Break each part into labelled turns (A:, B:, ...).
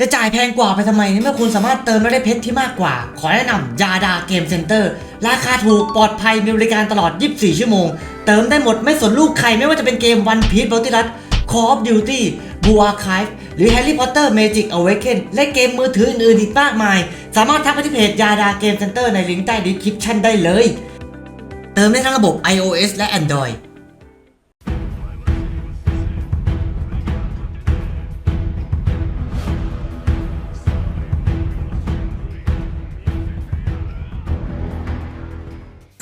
A: จะจ่ายแพงกว่าไปทำไมเมื่อคุณสามารถเติมแล้วได้เพชรที่มากกว่า ขอแนะนำยาดาเกมเซ็นเตอร์ราคาถูกปลอดภัยมีบริการตลอด 24 ชั่วโมง เติมได้หมดไม่สนลูกใครไม่ว่าจะเป็นเกม One Piece b a t t l e คอ Call of Duty Blue Archive หรือ Harry Potter Magic Awaken และเกมมือถืออื่นๆอีกมากมาย สามารถทักไปที่เพจยาดาเกมเซ็นเตอร์ในลิงก์ใต้ดีคริปชั่นได้เลย เติมได้ทั้งระบบ iOS และ Android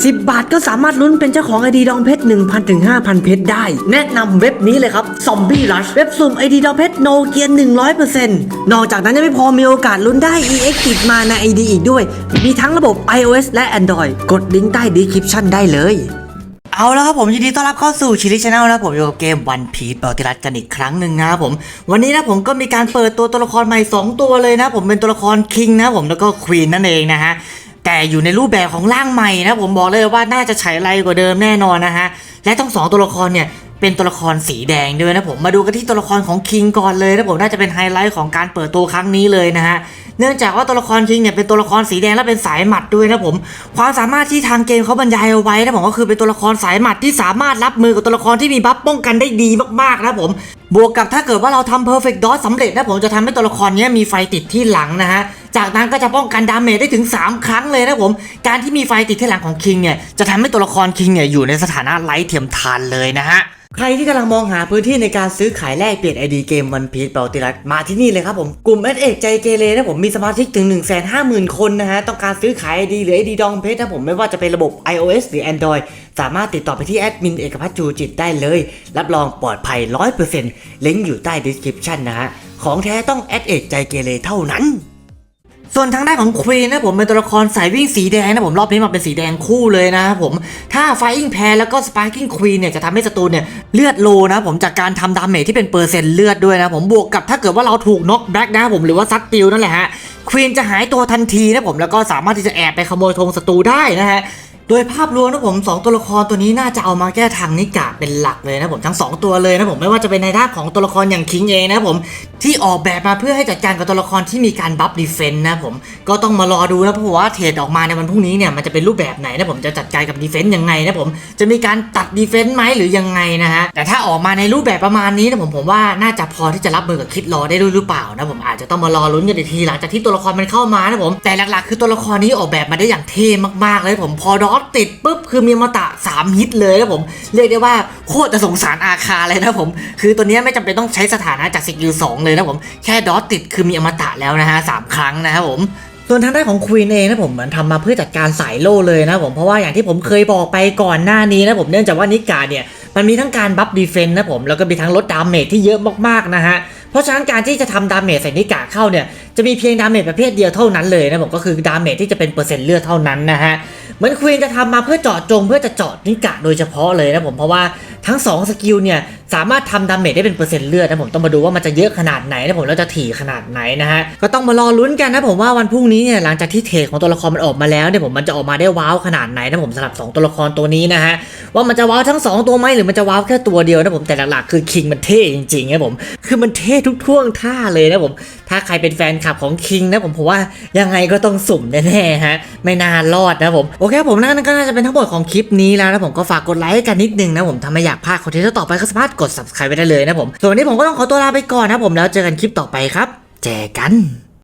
A: 10 บาทก็สามารถลุ้นเป็นเจ้าของไอดีดองเพชร 1,000ถึง5,000 เพชรได้ แนะนำเว็บนี้เลยครับ Zombie Rush เว็บสุ่มไอดีดองเพชรโนเกีย100%นอกจากนั้นยังไม่พอมีโอกาสลุ้นได้ EX ติดมาในไอดีอีกด้วย มีทั้งระบบ iOS และ Android กดลิงก์ใต้ดีคริปชั่นได้เลยเอาแล้วครับผมยินดีต้อนรับเข้าสู่ชิลิชแนลนะผมอยู่กับเกม One Piece บอติรัสกันอีกครั้งหนึ่งนะครับผม วันนี้นะผมก็มีการเปิดตัวตัวละครใหม่ 2 ตัวเลยนะผมเป็นตัวละครคิงนะผมแล้วก็ควีนนั่นเองนะฮะ แต่อยู่ในรูปแบบของร่างใหม่นะผมบอกเลยว่าน่าจะใช้ไรกว่าเดิมแน่นอนนะฮะ และทั้งสองตัวละครเนี่ยเป็นตัวละครสีแดงด้วยนะผมมาดูกันที่ตัวละครของคิงก่อนเลยนะผมน่าจะเป็นไฮไลท์ของการเปิดตัวครั้งนี้เลยนะฮะเนื่องจากว่าตัวละครคิงเนี่ยเป็นตัวละครสีแดงและเป็นสายหมัดด้วยนะผมความสามารถที่ทางเกมเขาบรรยายเอาไว้นะผมก็คือเป็นตัวละครสายหมัดที่สามารถรับมือกับตัวละครที่มีบัฟป้องกันได้ดีมากๆนะผมบวกกับถ้าเกิดว่าเราทำ perfect dodge สำเร็จนะผมจะทำให้ตัวละครนี้มีไฟติดที่หลังนะฮะ จากนั้นก็จะป้องกันดาเมจได้ถึง 3 ครั้งเลยนะผม การที่มีไฟติดที่หลังของคิงเนี่ยจะทำให้ตัวละครคิงเนี่ยอยู่ในสถานะไร้เทียมทานเลยนะฮะใครที่กำลังมองหาพื้นที่ในการซื้อขายแลกเปลี่ยนไอดีเกมวันพีชเปาติรัสมาที่นี่เลยครับผม กลุ่มเอสเอกใจเกเรนะผมมีสมาชิกถึง 1 5 0 0 0 0 คนนะฮะ ต้องการซื้อขายไอดีหรือไอดีดองเพชรนะผมไม่ว่าจะเป็นระบบ iOS หรือ Android สามารถติดต่อไปที่แอดมินเอกพัฒจูจิตได้เลย รับรองปลอดภัย 100%ลิงก์อยู่ใต้ description นะฮะ ของแท้ต้องแอดเอกใจเกเรเท่านั้น ส่วนทางด้านของควีนนะผมเป็นตัวละครสายวิ่งสีแดงนะผมรอบนี้มาเป็นสีแดงคู่เลยนะครับผมถ้า Flying p a i r แล้วก็ Sparking Queen เนี่ยจะทำให้ศัตรูเนี่ยเลือดโลนะผมจากการทำดาเมจที่เป็นเปอร์เซ็นต์เลือดด้วยนะผมบวกกับถ้าเกิดว่าเราถูกน็อกแบ็กนะผมหรือว่าซัดติวนั่นแหละฮะควีนจะหายตัวทันทีนะผมแล้วก็สามารถที่จะแอบไปขโมยธงศัตรูได้นะฮะโดยภาพรวมนะผมสองตัวละครตัวนี้น่าจะเอามาแก้ทางนิกะเป็นหลักเลยนะผมทั้งสองตัวเลยนะผมไม่ว่าจะเป็นในด้านของตัวละครอย่างคิงเองนะผม ที่ออกแบบมาเพื่อให้จัดการกับตัวละครที่มีการบัฟดีเฟนต์นะผมก็ต้องมารอดูนะเพราะว่าเทรดออกมาในวันพรุ่งนี้เนี่ยมันจะเป็นรูปแบบไหนนะผมจะจัดการกับดีเฟนต์ยังไงนะผมจะมีการตัดดีเฟนต์ไหมหรือยังไงนะฮะแต่ถ้าออกมาในรูปแบบประมาณนี้นะผมผมว่าน่าจะพอที่จะรับมือกับคิดรอได้ด้วยหรือเปล่านะผมอาจจะต้องมารอลุ้นกันอีกทีหลังจากที่ตัวละครมันเข้ามานะผมแต่หลักๆ คือตัวละครนี้ออกแบบมาได้อย่างเท่มากๆเลยผมพอดอทติดปุ๊บคือมีอมตะ3ฮิตเลยนะผมเรียกได้ว่าโคตรจะสงสารอาคาเลยนะผมคือตัวนี้ไม่จำเป็นต้องใช้สถานะจากสกิล2เลยนะผมแค่ดอทติดคือมีอมตะแล้วนะฮะสามครั้งนะครับผมส่วนทางด้านของควีนเองนะผมมันทำมาเพื่อจัดการสายโล่เลยนะผมเพราะว่าอย่างที่ผมเคยบอกไปก่อนหน้านี้นะผมเนื่องจากว่านิกาเนี่ยมันมีทั้งการบัฟดีเฟนต์นะผมแล้วก็มีทั้งลดดาเมจที่เยอะมากๆนะฮะเพราะฉะนั้นการที่จะทำดาเมจใส่นิกาเข้าเนี่ยจะมีเพียงดาเมจประเภทเดียวเท่านั้นเลยนะผมก็คือดาเมจที่จะเป็นเปอร์เซ็นต์เลือดเท่านั้นนะฮะเหมือนควีนจะทำมาเพื่อเจาะจงเพื่อจะเจาะนิกาโดยเฉพาะเลยนะผมเพราะว่าทั้งสองสกิลเนี่ย สามารถทำดาเมจได้เป็นเปอร์เซ็นต์เลือดนะผมต้องมาดูว่ามันจะเยอะขนาดไหนนะผมแล้วจะถี่ขนาดไหนนะฮะก็ต้องมารอลุ้นกันนะผมว่าวันพรุ่งนี้เนี่ยหลังจากที่เทรดของตัวละครมันออกมาแล้วเนี่ยผมมันจะออกมาได้ว้าวขนาดไหนนะผมสำหรับสองตัวละครตัวนี้นะฮะว่ามันจะว้าวทั้งสองตัวไหมหรือมันจะว้าวแค่ตัวเดียวนะผมแต่หลักๆคือคิงมันเท่จริงๆนะผมคือมันเท่ทุกท่วงท่าเลยนะผมถ้าใครเป็นแฟนคลับของคิงนะผมผมว่ายังไงก็ต้องสุ่มแน่ๆฮะไม่น่ารอดนะผมโอเคผมนั่นก็น่าจะเป็นทั้งหมดของคลิปนี้แล้วนะผมก็ฝากกดไลค์กันนิดนึงนะผมถ้าไม่อยากพลาดคอนเทนต์ต่อไปก็สามารถกด subscribe ไว้ได้เลยนะผมส่วนวันนี้ผมก็ต้องขอตัวลาไปก่อนนะผมแล้วเจอกันคลิปต่อไปครับเจอกัน